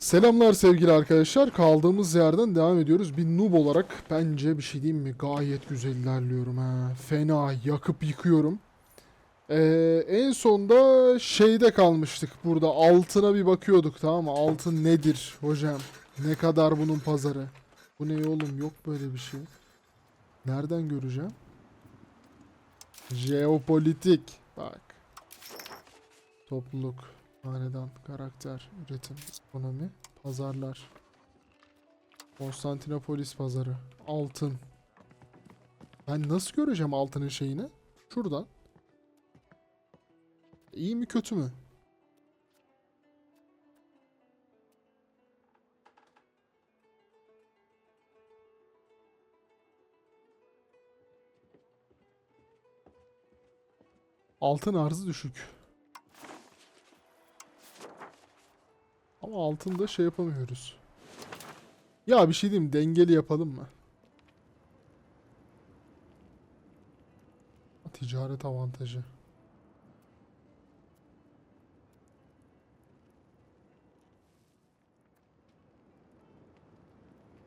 Selamlar sevgili arkadaşlar. Kaldığımız yerden devam ediyoruz. Bir noob olarak bence bir şey diyeyim mi? Gayet güzel ilerliyorum ha. Fena yakıp yıkıyorum. Ee, en sonda şeyde kalmıştık burada. Altına bir bakıyorduk tamam mı? Altın nedir hocam? Ne kadar bunun pazarı? Bu ne oğlum? Yok böyle bir şey. Nereden göreceğim? Jeopolitik. Bak. Topluluk. Hanedan, karakter, üretim, ekonomi, pazarlar. Konstantinopolis pazarı. Altın. Ben nasıl göreceğim altının şeyini? Şuradan. İyi mi kötü mü? Altın arzı düşük. Ama altında şey yapamıyoruz. Ya bir şey diyeyim dengeli yapalım mı? Ticaret avantajı.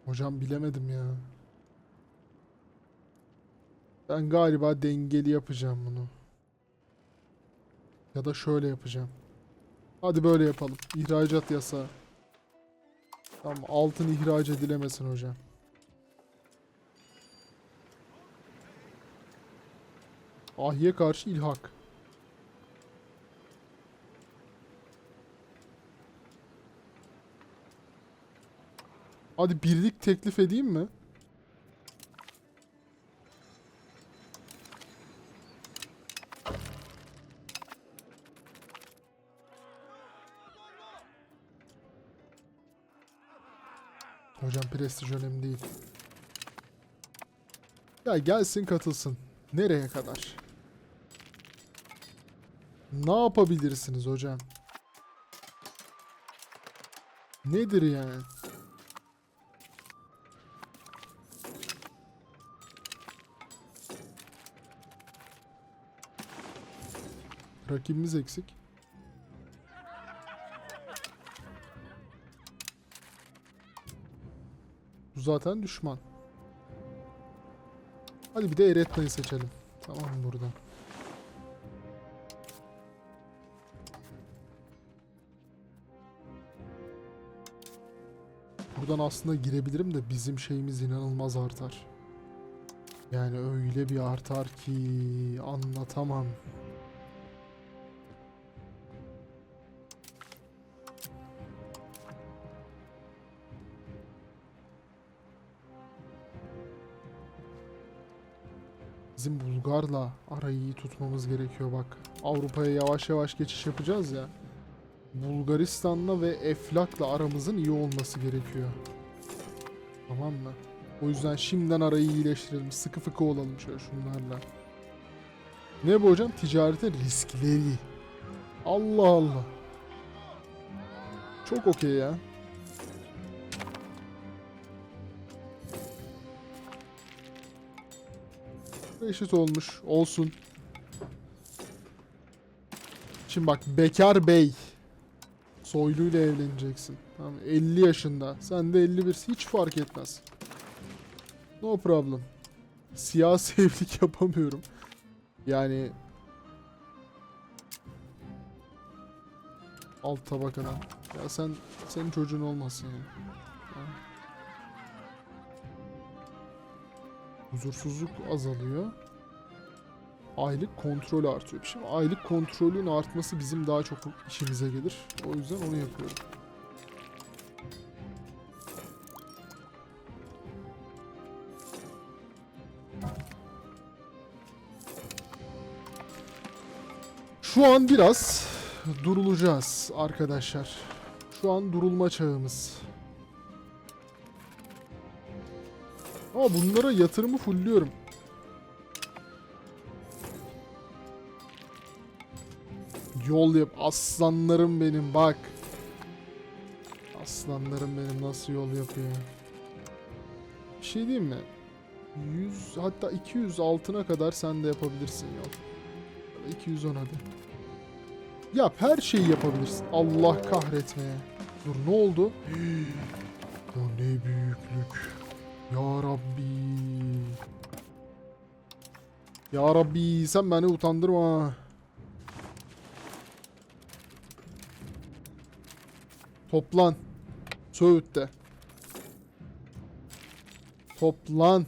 Hocam bilemedim ya. Ben galiba dengeli yapacağım bunu. Ya da şöyle yapacağım. Hadi böyle yapalım. İhracat yasağı. Tamam altın ihraç edilemesin hocam. Ahiye karşı ilhak. Hadi birlik teklif edeyim mi? Prestij önemli değil. Ya gelsin katılsın. Nereye kadar? Ne yapabilirsiniz hocam? Nedir yani? Rakibimiz eksik. Zaten düşman. Hadi bir de Eretna'yı seçelim. Tamam buradan. Buradan aslında girebilirim de bizim şeyimiz inanılmaz artar. Yani öyle bir artar ki anlatamam. Bizim Bulgar'la arayı iyi tutmamız gerekiyor bak. Avrupa'ya yavaş yavaş geçiş yapacağız ya. Bulgaristan'la ve Eflak'la aramızın iyi olması gerekiyor. Tamam mı? O yüzden şimdiden arayı iyileştirelim. Sıkı fıkı olalım şöyle şunlarla. Ne bu hocam? Ticaretin riskleri. Allah Allah. Çok okey ya. Eşit olmuş. Olsun. Şimdi bak Bekar Bey. Soyluyla evleneceksin. Tamam 50 yaşında. Sen de 51. Hiç fark etmez. No problem. Siyasi evlilik yapamıyorum. Yani alt tabakana. Ya sen senin çocuğun olmasın ya. Ya. Huzursuzluk azalıyor. Aylık kontrol artıyor. Şimdi aylık kontrolün artması bizim daha çok işimize gelir. O yüzden onu yapıyorum. Şu an biraz durulacağız arkadaşlar. Şu an durulma çağımız. Ama bunlara yatırımı fullüyorum. Yol yap. Aslanlarım benim bak. Aslanlarım benim nasıl yol yapıyor. Bir şey diyeyim mi? 100 hatta 200 altına kadar sen de yapabilirsin yol. Ya da 210 hadi. Yap her şeyi yapabilirsin. Allah kahretmeye. Dur ne oldu? o ne büyüklük. Ya Rabbi. Ya Rabbi sen beni utandırma. Toplan. Söğüt'te. Toplan.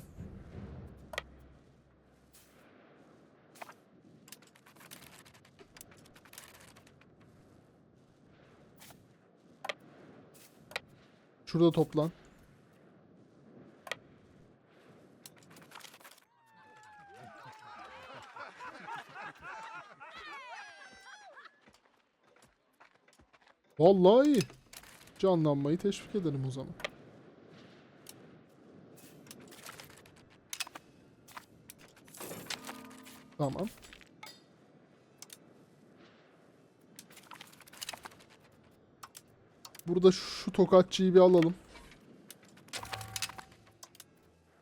Şurada toplan. Vallahi iyi. Canlanmayı teşvik edelim o zaman. Tamam. Burada şu tokatçıyı bir alalım.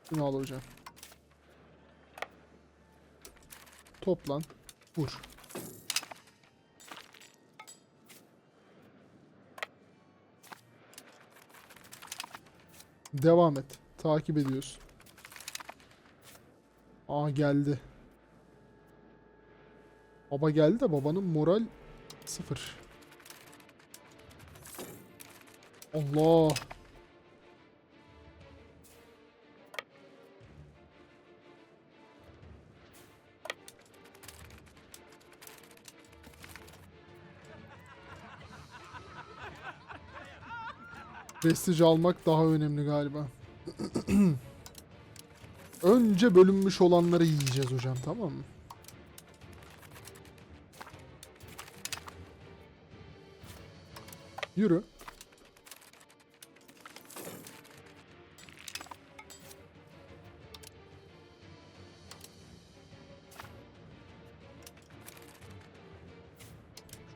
Şunu al hocam. Toplan. Vur. Devam et. Takip ediyorsun. Aa geldi. Baba geldi de babanın moral sıfır. Allah. Prestij almak daha önemli galiba. Önce bölünmüş olanları yiyeceğiz hocam tamam mı? Yürü.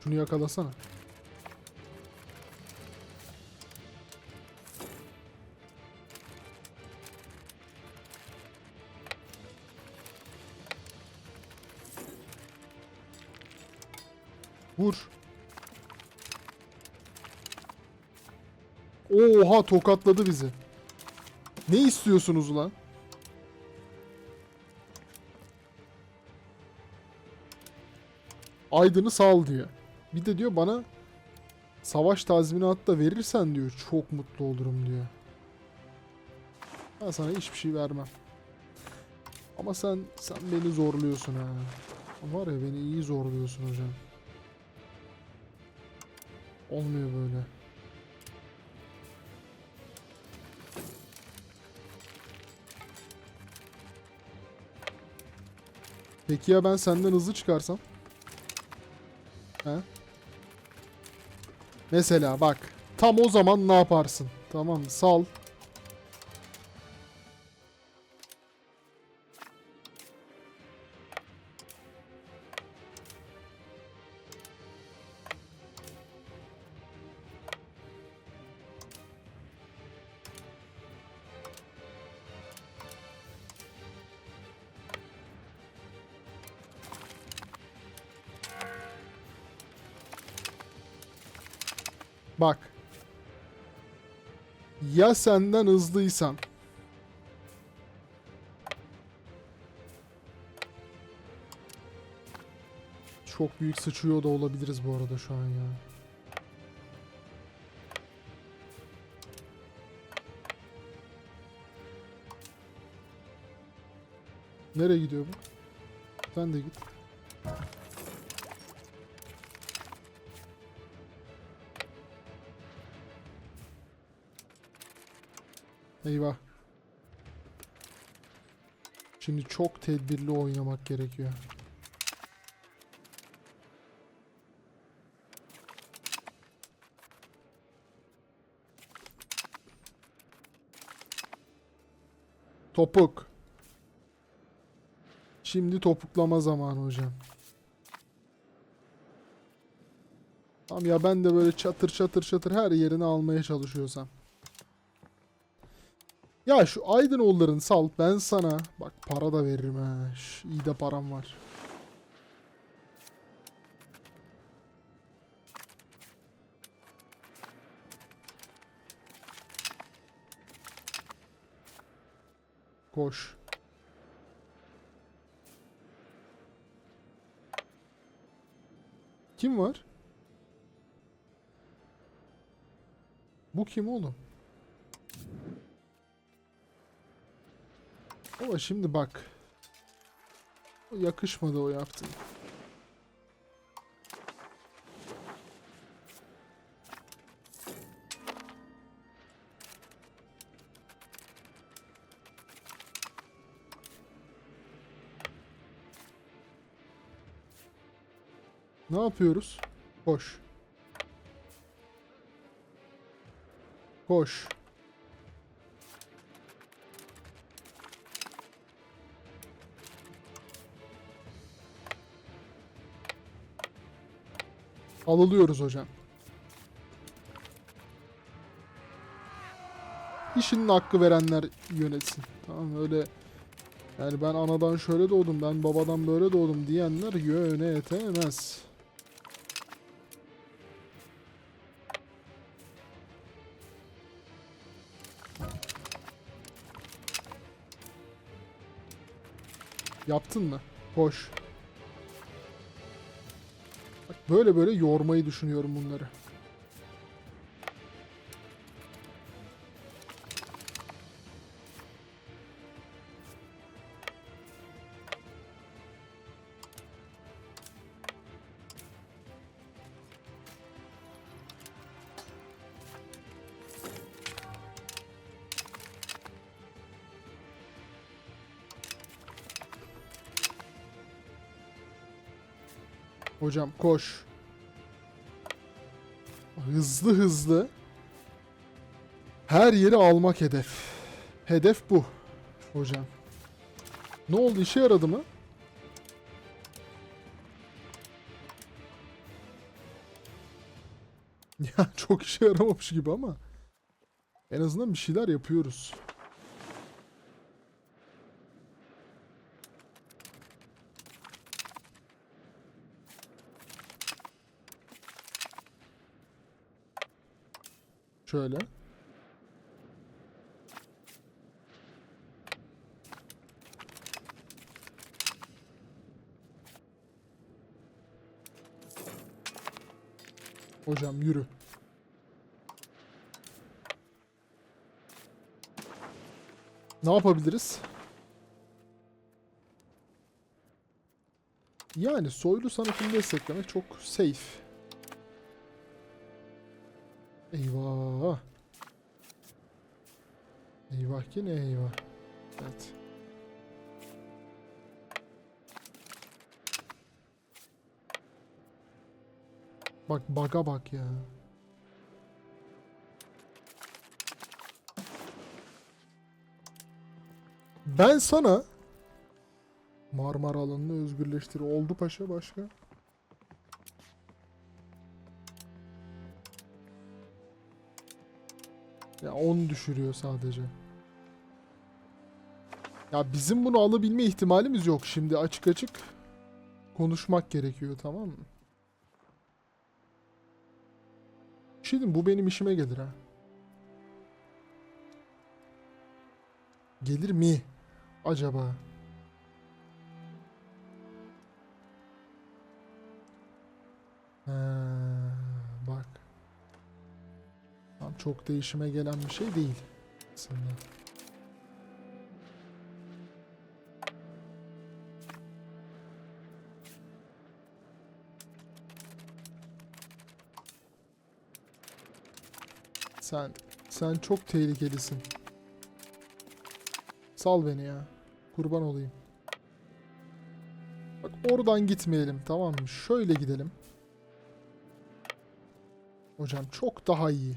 Şunu yakalasana. Oha tokatladı bizi. Ne istiyorsunuz lan? Aydın'ı sal diyor. Bir de diyor bana savaş tazminatı da verirsen diyor çok mutlu olurum diyor. Ben sana hiçbir şey vermem. Ama sen sen beni zorluyorsun ha. Var ya beni iyi zorluyorsun hocam. Olmuyor böyle. Peki ya ben senden hızlı çıkarsam? He? Mesela bak. Tam o zaman ne yaparsın? Tamam? Sal. Ya senden hızlıysam. Çok büyük sıçıyor da olabiliriz bu arada şu an ya. Nereye gidiyor bu? Sen de git. Eyvah. Şimdi çok tedbirli oynamak gerekiyor. Topuk. Şimdi topuklama zamanı hocam. Tamam ya ben de böyle çatır çatır çatır her yerini almaya çalışıyorsam. Ya şu Aydınoğullarını sal ben sana. Bak para da veririm ha. Şu, de param var. Koş. Kim var? Bu kim oğlum? Ama şimdi bak. Yakışmadı o yaptığın. Ne yapıyoruz? Koş. Koş. Alılıyoruz hocam. İşinin hakkı verenler yönetsin. Tamam öyle yani ben anadan şöyle doğdum, ben babadan böyle doğdum diyenler yönetemez. Yaptın mı? Hoş. Böyle böyle yormayı düşünüyorum bunları. Hocam koş. Hızlı hızlı. Her yeri almak hedef. Hedef bu. Hocam. Ne oldu işe yaradı mı? Ya çok işe yaramamış gibi ama. En azından bir şeyler yapıyoruz. Şöyle. Hocam yürü. Ne yapabiliriz? Yani soylu sanatını desteklemek çok safe. Eyvah. Ne eyvah. Evet. Bak baga bak ya. Ben sana Marmara alanını özgürleştir. Oldu paşa başka. Ya 10 düşürüyor sadece. Ya bizim bunu alabilme ihtimalimiz yok şimdi açık açık konuşmak gerekiyor tamam mı? Diyeyim, bu benim işime gelir ha. Gelir mi? Acaba? Ha, bak. Tam çok değişime gelen bir şey değil aslında. Sen sen çok tehlikelisin. Sal beni ya. Kurban olayım. Bak oradan gitmeyelim tamam mı? Şöyle gidelim. Hocam çok daha iyi.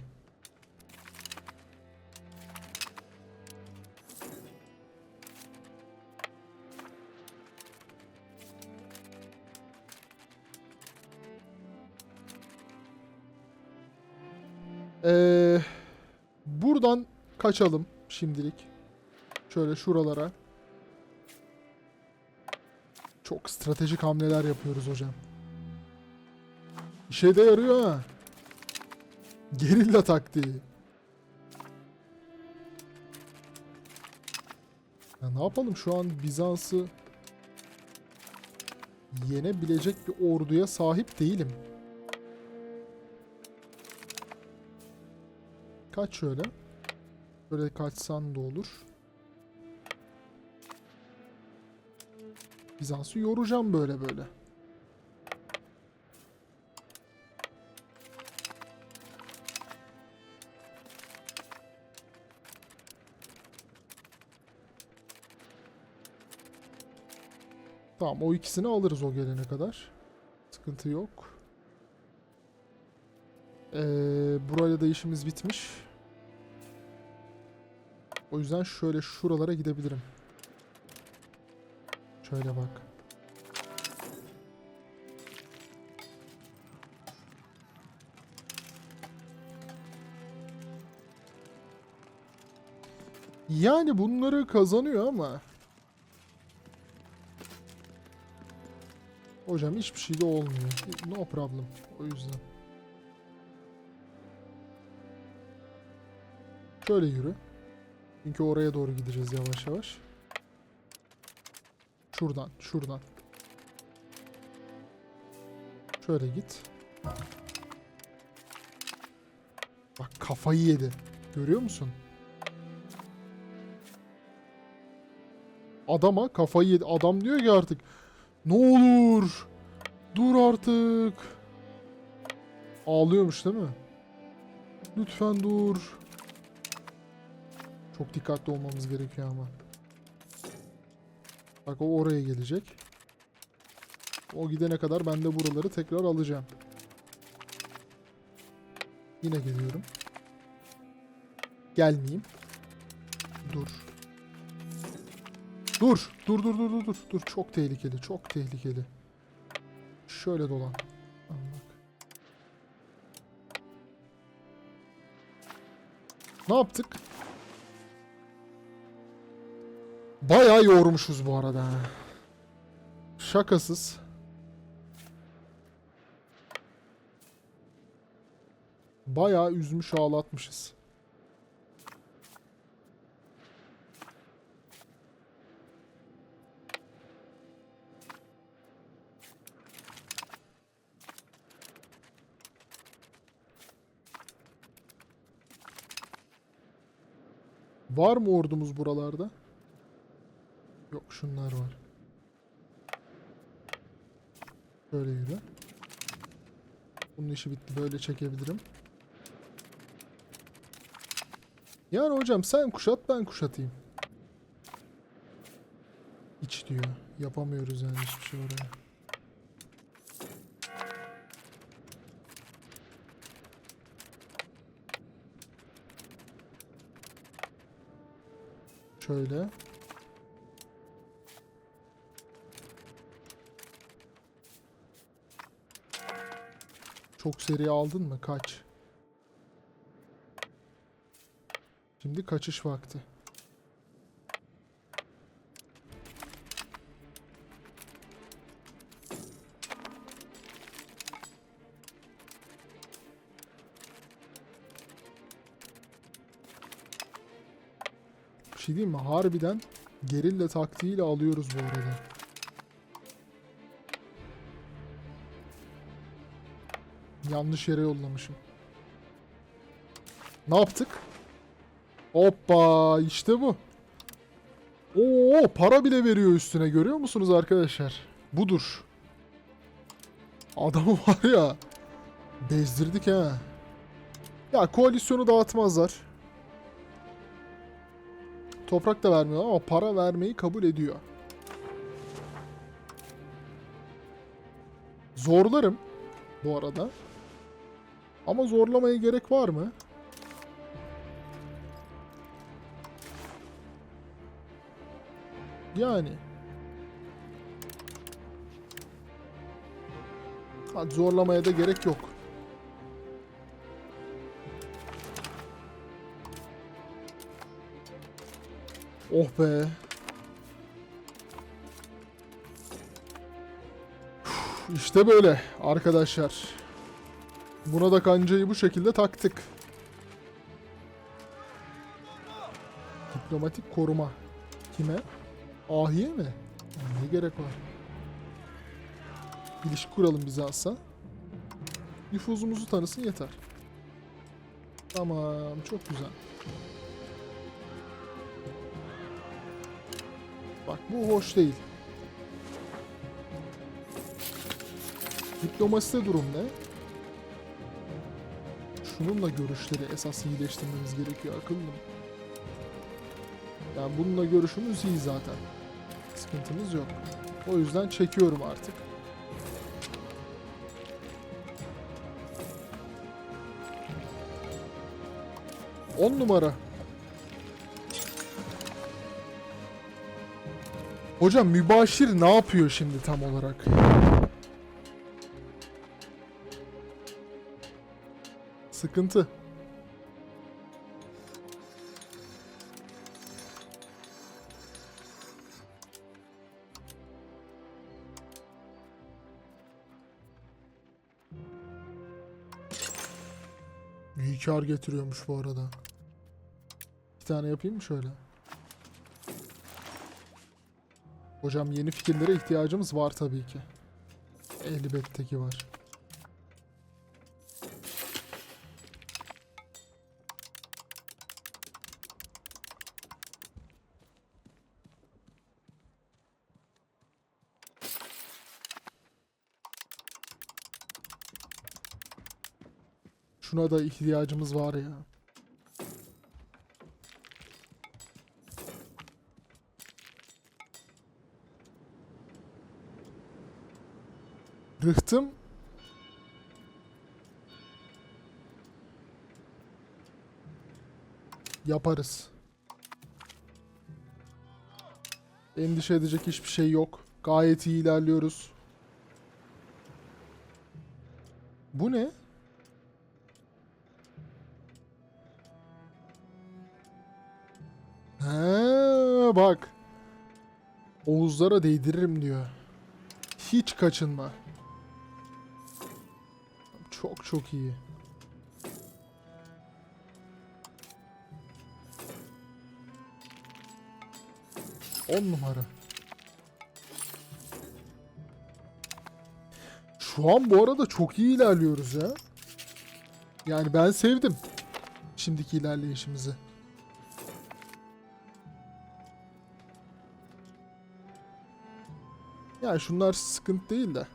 Kaçalım şimdilik. Şöyle şuralara. Çok stratejik hamleler yapıyoruz hocam. İşe de yarıyor ha. Gerilla taktiği. Ya ne yapalım şu an Bizans'ı yenebilecek bir orduya sahip değilim. Kaç şöyle. Böyle kaçsan da olur. Bizans'ı yoracağım böyle böyle. Tamam o ikisini alırız o gelene kadar. Sıkıntı yok. Ee, burayla da işimiz bitmiş. O yüzden şöyle şuralara gidebilirim. Şöyle bak. Yani bunları kazanıyor ama Hocam hiçbir şey de olmuyor. No problem. O yüzden. Şöyle yürü. Çünkü oraya doğru gideceğiz yavaş yavaş. Şuradan, şuradan. Şöyle git. Bak kafayı yedi. Görüyor musun? Adama kafayı yedi. Adam diyor ki artık ne olur dur artık. Ağlıyormuş değil mi? Lütfen dur. Çok dikkatli olmamız gerekiyor ama. Bak o oraya gelecek. O gidene kadar ben de buraları tekrar alacağım. Yine geliyorum. Gelmeyeyim. Dur. Dur. Dur dur dur dur dur. Dur çok tehlikeli. Çok tehlikeli. Şöyle dolan. Al bak. Ne yaptık? Bayağı yormuşuz bu arada. Şakasız. Bayağı üzmüş ağlatmışız. Var mı ordumuz buralarda? Şunlar var. Böyle yürü. Bunun işi bitti. Böyle çekebilirim. Yani hocam sen kuşat ben kuşatayım. İç diyor. Yapamıyoruz yani hiçbir şey oraya. Şöyle. Çok seri aldın mı? Kaç. Şimdi kaçış vakti. Bir şey diyeyim mi? Harbiden gerilla taktiğiyle alıyoruz bu arada. Yanlış yere yollamışım. Ne yaptık? Hoppa işte bu. Oo para bile veriyor üstüne görüyor musunuz arkadaşlar? Budur. Adamı var ya. Bezdirdik ha. Ya koalisyonu dağıtmazlar. Toprak da vermiyor ama para vermeyi kabul ediyor. Zorlarım bu arada. Ama zorlamaya gerek var mı? Yani. Hadi zorlamaya da gerek yok. Oh be. İşte böyle arkadaşlar. Buna da kancayı bu şekilde taktık. Diplomatik koruma. Kime? Ahiye mi? Ne gerek var? İlişki kuralım Bizans'a. Nüfuzumuzu tanısın yeter. Tamam, çok güzel. Bak bu hoş değil. Diplomaside durum ne? Şununla görüşleri esas iyileştirmemiz gerekiyor akıllım. Yani bununla görüşümüz iyi zaten. Sıkıntımız yok. O yüzden çekiyorum artık. On numara. Hocam mübaşir ne yapıyor şimdi tam olarak? Sıkıntı. Kar getiriyormuş bu arada. Bir tane yapayım mı şöyle? Hocam yeni fikirlere ihtiyacımız var tabii ki. Elbette ki var. Şuna da ihtiyacımız var ya. Rıhtım yaparız. Endişe edecek hiçbir şey yok. Gayet iyi ilerliyoruz. Bu ne? He bak. Oğuzlara değdiririm diyor. Hiç kaçınma. Çok çok iyi. On numara. Şu an bu arada çok iyi ilerliyoruz ya. Yani ben sevdim. Şimdiki ilerleyişimizi. Ya şunlar sıkıntı değil de.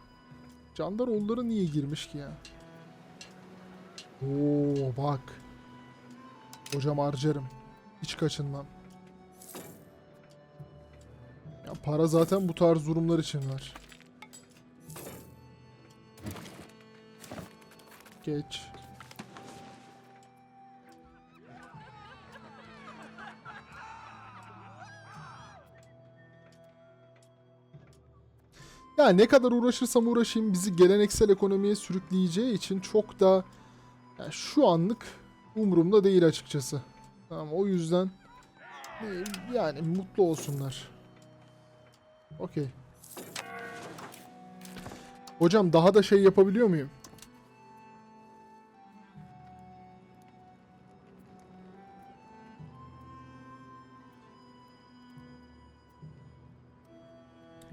Candaroğulları niye girmiş ki ya? Oo bak. Hocam harcarım. Hiç kaçınmam. Ya para zaten bu tarz durumlar için var. Geç. Ne kadar uğraşırsam uğraşayım bizi geleneksel ekonomiye sürükleyeceği için çok da ya şu anlık umurumda değil açıkçası. Tamam o yüzden e, yani mutlu olsunlar. Okey. Hocam daha da şey yapabiliyor muyum?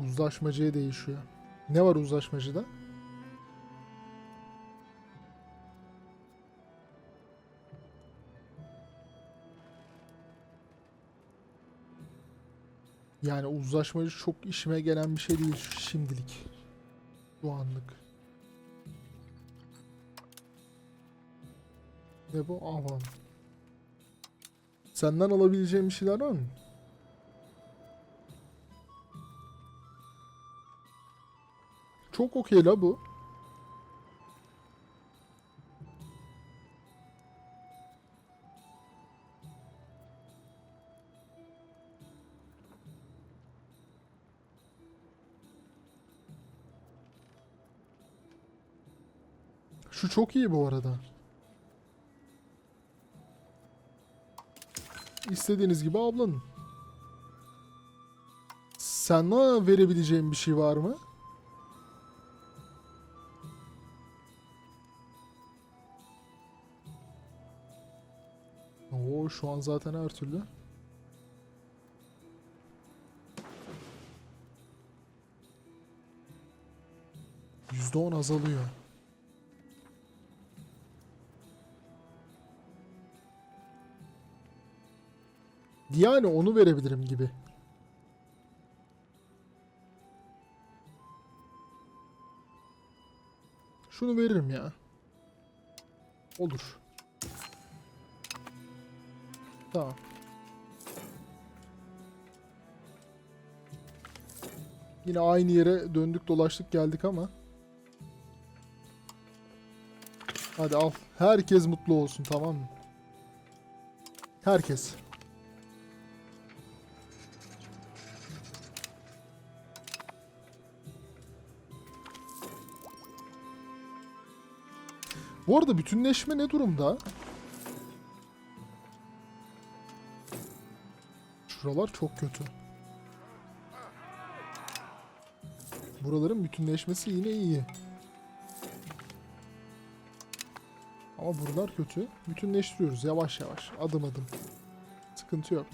Uzlaşmacıya değişiyor. Ne var uzlaşmacıda? Yani uzlaşmacı çok işime gelen bir şey değil şimdilik. Şu anlık. Ne bu? Aman. Senden alabileceğim bir şeyler var mı? Çok okey la bu. Şu çok iyi bu arada. İstediğiniz gibi ablanın. Sana verebileceğim bir şey var mı? Şu an zaten her türlü. %10 azalıyor. Yani onu verebilirim gibi. Şunu veririm ya. Olur. Tamam. Yine aynı yere döndük dolaştık geldik ama. Hadi al. Herkes mutlu olsun tamam mı? Herkes. Bu arada bütünleşme ne durumda? Şuralar çok kötü. Buraların bütünleşmesi yine iyi. Ama buralar kötü. Bütünleştiriyoruz yavaş yavaş. Adım adım. Sıkıntı yok.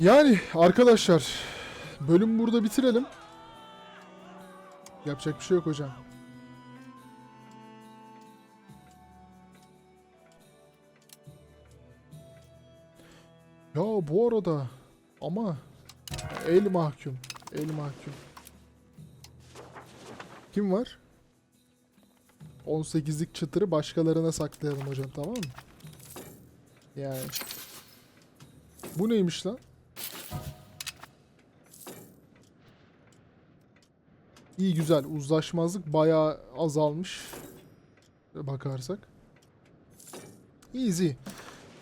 Yani arkadaşlar bölüm burada bitirelim. Yapacak bir şey yok hocam. Ya bu arada ama el mahkum. El mahkum. Kim var? 18'lik çıtırı başkalarına saklayalım hocam tamam mı? Yani. Bu neymiş lan? İyi güzel. Uzlaşmazlık bayağı azalmış. Bakarsak. Easy.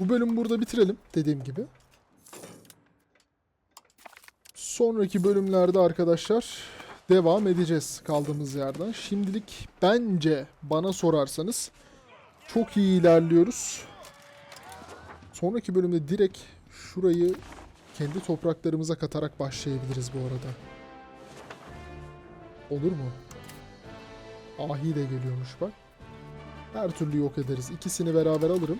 Bu bölümü burada bitirelim dediğim gibi. Sonraki bölümlerde arkadaşlar devam edeceğiz kaldığımız yerden. Şimdilik bence bana sorarsanız çok iyi ilerliyoruz. Sonraki bölümde direkt şurayı kendi topraklarımıza katarak başlayabiliriz bu arada. Olur mu? Ahi de geliyormuş bak. Her türlü yok ederiz. İkisini beraber alırım.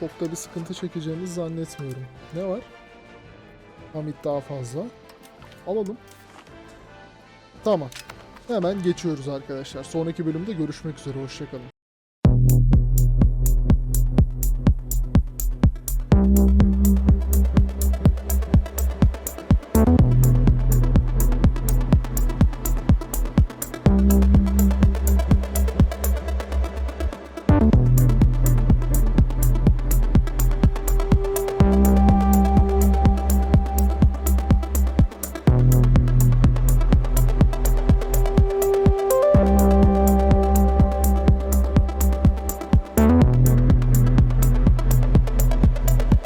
Çok da bir sıkıntı çekeceğimizi zannetmiyorum. Ne var? Hamit daha fazla. Alalım. Tamam. Hemen geçiyoruz arkadaşlar. Sonraki bölümde görüşmek üzere. Hoşçakalın.